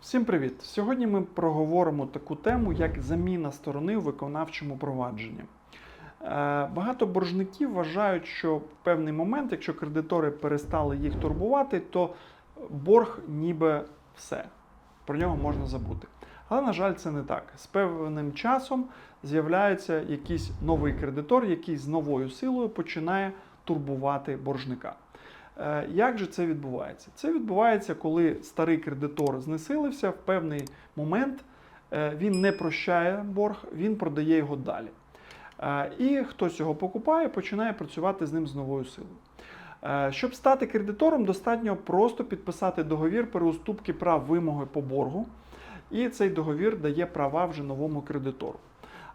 Всім привіт! Сьогодні ми проговоримо таку тему, як заміна сторони у виконавчому провадженні. Е, Багато боржників вважають, що в певний момент, якщо кредитори перестали їх турбувати, то борг ніби все. Про нього можна забути. Але, на жаль, це не так. З певним часом з'являється якийсь новий кредитор, який з новою силою починає турбувати боржника. Е, Як же це відбувається? Це відбувається, коли старий кредитор знесилився в певний момент, е, він не прощає борг, він продає його далі. Е, І хтось його покупає, починає працювати з ним з новою силою. Щоб стати кредитором, достатньо просто підписати договір переуступки прав вимоги по боргу, і цей договір дає права вже новому кредитору.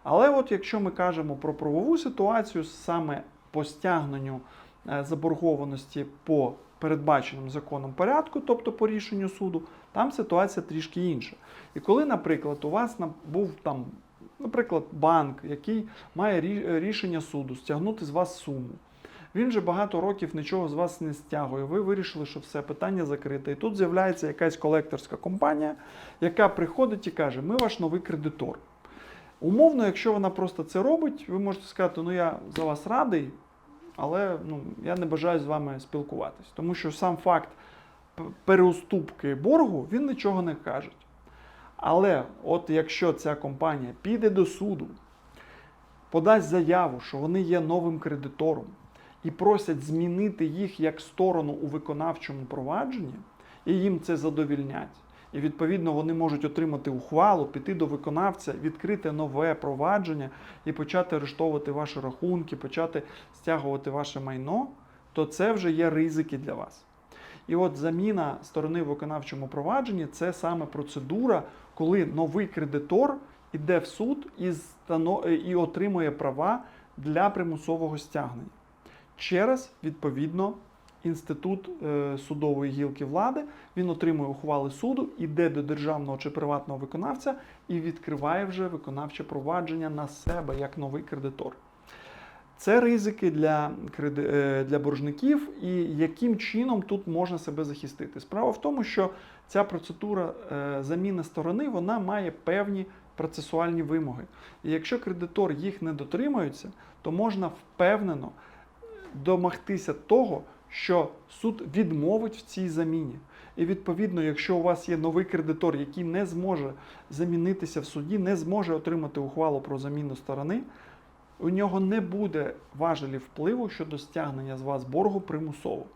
Але от якщо ми кажемо про правову ситуацію саме по стягненню заборгованості по передбаченому законом порядку, тобто по рішенню суду, там ситуація трішки інша. І коли, наприклад, у вас був там, наприклад, банк, який має рішення суду стягнути з вас суму. Він вже багато років нічого з вас не стягує. Ви вирішили, що все питання закрите. І тут з'являється якась колекторська компанія, яка приходить і каже: Ми ваш новий кредитор. Умовно, якщо вона просто це робить, ви можете сказати, ну я за вас радий, але ну, я не бажаю з вами спілкуватись. Тому що сам факт переуступки боргу він нічого не каже. Але от якщо ця компанія піде до суду, подасть заяву, що вони є новим кредитором, і просять змінити їх як сторону у виконавчому провадженні, і їм це задовільнять. І відповідно вони можуть отримати ухвалу, піти до виконавця, відкрити нове провадження і почати арештовувати ваші рахунки, почати стягувати ваше майно, то це вже є ризики для вас. І от заміна сторони в виконавчому провадженні це саме процедура, коли новий кредитор іде в суд і, і отримує права для примусового стягнення через відповідно інститут е, судової гілки влади. Він отримує ухвали суду, іде до державного чи приватного виконавця і відкриває вже виконавче провадження на себе як новий кредитор. Це ризики для, е, для боржників, і яким чином тут можна себе захистити. Справа в тому, що ця процедура е, заміни сторони вона має певні процесуальні вимоги. І якщо кредитор їх не дотримується, то можна впевнено домогтися того, що суд відмовить в цій заміні. І відповідно, якщо у вас є новий кредитор, який не зможе замінитися в суді, не зможе отримати ухвалу про заміну сторони, у нього не буде важелі впливу щодо стягнення з вас боргу примусово.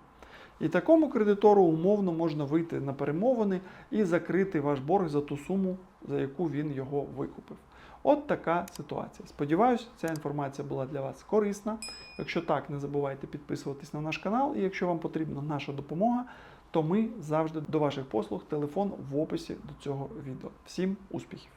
І такому кредитору умовно можна вийти на перемовини і закрити ваш борг за ту суму, за яку він його викупив. От така ситуація. Сподіваюсь, ця інформація була для вас корисна. Якщо так, не забувайте підписуватись на наш канал. І якщо вам потрібна наша допомога, то ми завжди до ваших послуг. Телефон в описі до цього відео. Всім успіхів!